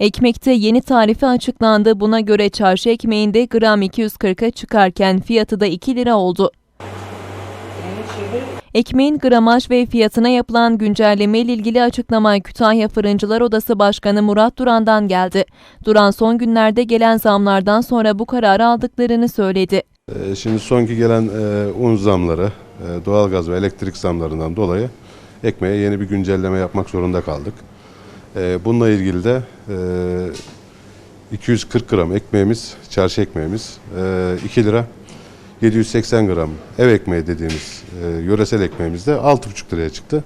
Ekmekte yeni tarife açıklandı. Buna göre çarşı ekmeğinde gram 240'a çıkarken fiyatı da 2 lira oldu. Ekmeğin gramaj ve fiyatına yapılan güncelleme ile ilgili açıklama Kütahya Fırıncılar Odası Başkanı Murat Duran'dan geldi. Duran son günlerde gelen zamlardan sonra bu kararı aldıklarını söyledi. Ee, Şimdi sonki gelen e, un zamları, e, doğalgaz ve elektrik zamlarından dolayı ekmeğe yeni bir güncelleme yapmak zorunda kaldık. E, Bununla ilgili de e, 240 gram ekmeğimiz, çarşı ekmeğimiz e, 2 lira. 780 gram ev ekmeği dediğimiz e, yöresel ekmeğimiz de 6,5 liraya çıktı.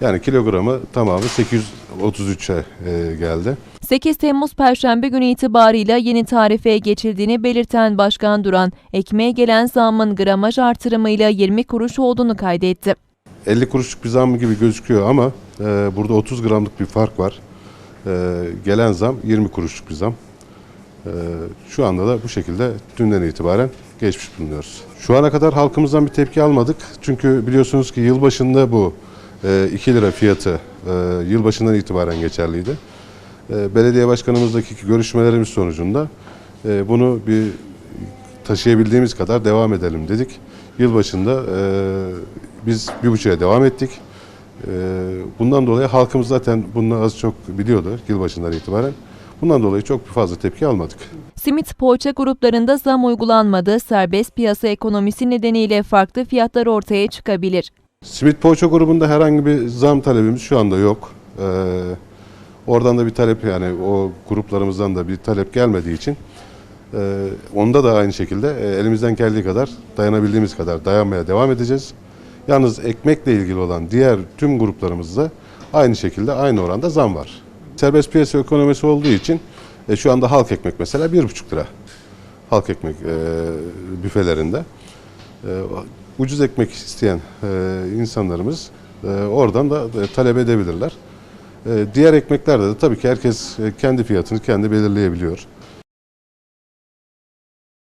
Yani kilogramı tamamı 833'e e, geldi. 8 Temmuz Perşembe günü itibarıyla yeni tarifeye geçildiğini belirten Başkan Duran, ekmeğe gelen zammın gramaj artırımıyla 20 kuruş olduğunu kaydetti. 50 kuruşluk bir zam gibi gözüküyor ama e, burada 30 gramlık bir fark var. E, gelen zam 20 kuruşluk bir zam. E, şu anda da bu şekilde dünden itibaren geçmiş bulunuyoruz. Şu ana kadar halkımızdan bir tepki almadık. Çünkü biliyorsunuz ki yılbaşında bu e, 2 lira fiyatı e, yılbaşından itibaren geçerliydi. E, belediye başkanımızdaki görüşmelerimiz sonucunda e, bunu bir taşıyabildiğimiz kadar devam edelim dedik. Yılbaşında e, biz bir buçuğa devam ettik. E, bundan dolayı halkımız zaten bunu az çok biliyordu yılbaşından itibaren. Bundan dolayı çok fazla tepki almadık. Simit poğaça gruplarında zam uygulanmadı. Serbest piyasa ekonomisi nedeniyle farklı fiyatlar ortaya çıkabilir. Simit Poğaça grubunda herhangi bir zam talebimiz şu anda yok. Ee, oradan da bir talep yani o gruplarımızdan da bir talep gelmediği için e, onda da aynı şekilde e, elimizden geldiği kadar dayanabildiğimiz kadar dayanmaya devam edeceğiz. Yalnız ekmekle ilgili olan diğer tüm gruplarımızda aynı şekilde aynı oranda zam var. Serbest piyasa ekonomisi olduğu için e, şu anda halk ekmek mesela bir buçuk lira halk ekmek e, büfelerinde. E, ucuz ekmek isteyen e, insanlarımız e, oradan da e, talep edebilirler. E, diğer ekmeklerde de tabii ki herkes e, kendi fiyatını kendi belirleyebiliyor.